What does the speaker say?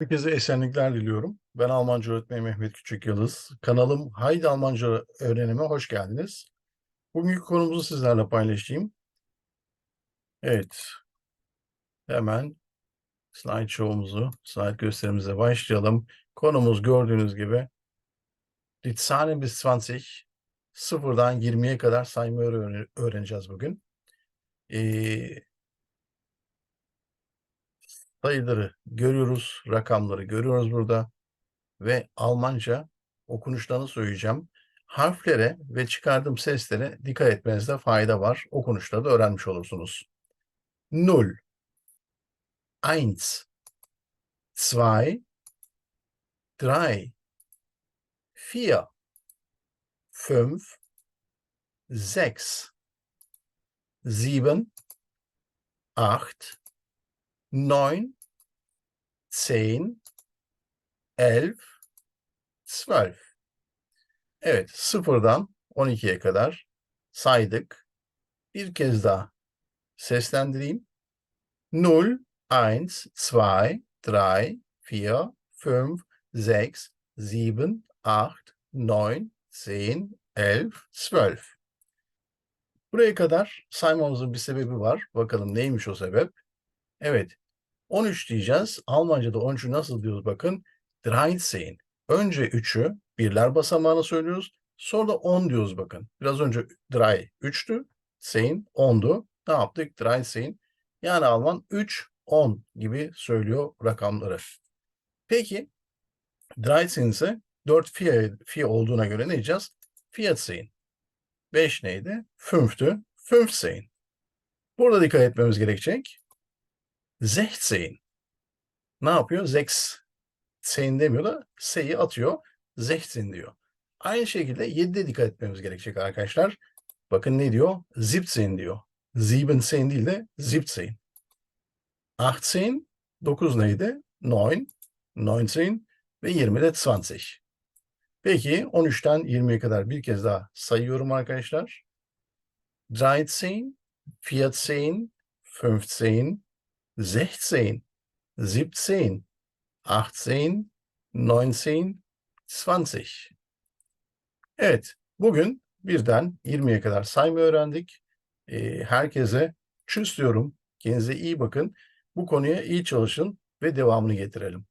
Herkese esenlikler diliyorum. Ben Almanca öğretmeni Mehmet Küçük Yıldız. Kanalım Haydi Almanca Öğrenime hoş geldiniz. Bugünkü konumuzu sizlerle paylaşayım. Evet. Hemen slide show'umuzu, slide gösterimize başlayalım. Konumuz gördüğünüz gibi Die Zahlen bis 20 sıfırdan 20'ye kadar saymayı öğren- öğreneceğiz bugün. Ee, sayıları görüyoruz, rakamları görüyoruz burada ve Almanca okunuşlarını söyleyeceğim. Harflere ve çıkardığım seslere dikkat etmenizde fayda var. Okunuşları da öğrenmiş olursunuz. Null, eins, zwei, drei, vier, fünf, sechs, sieben, acht, neun, zehn, elf, zwölf. Evet, sıfırdan 12'ye kadar saydık. Bir kez daha seslendireyim. 0, 1, 2, 3, 4, 5, 6, 7, 8, 9, 10, 11, 12. Buraya kadar saymamızın bir sebebi var. Bakalım neymiş o sebep? Evet, 13 diyeceğiz. Almanca'da 13'ü nasıl diyoruz bakın? 13. Önce 3'ü birler basamağına söylüyoruz. Sonra da 10 diyoruz bakın. Biraz önce 3 3'tü. Sein 10'du. Ne yaptık? 13. Yani Alman 3, 10 gibi söylüyor rakamları. Peki 13 ise 4 fiye, fiye olduğuna göre ne diyeceğiz? Vierzehn. 5 neydi? 5'tü. Fünfzehn. Burada dikkat etmemiz gerekecek. 16. Ne yapıyor? Sechs. Sen demiyor da S'yi atıyor. Sechzehn diyor. Aynı şekilde 7'de dikkat etmemiz gerekecek arkadaşlar. Bakın ne diyor? Siebzehn diyor. Siebzehn değil de siebzehn. 18, 9 neydi? 9, 19 ve 20 de 20. Peki 13'ten 20'ye kadar bir kez daha sayıyorum arkadaşlar. 13, 14, 15, 16, 17, 18, 19, 20. Evet, bugün birden 20'ye kadar saymayı öğrendik. Ee, herkese tschüss diyorum. Kendinize iyi bakın. Bu konuya iyi çalışın ve devamını getirelim.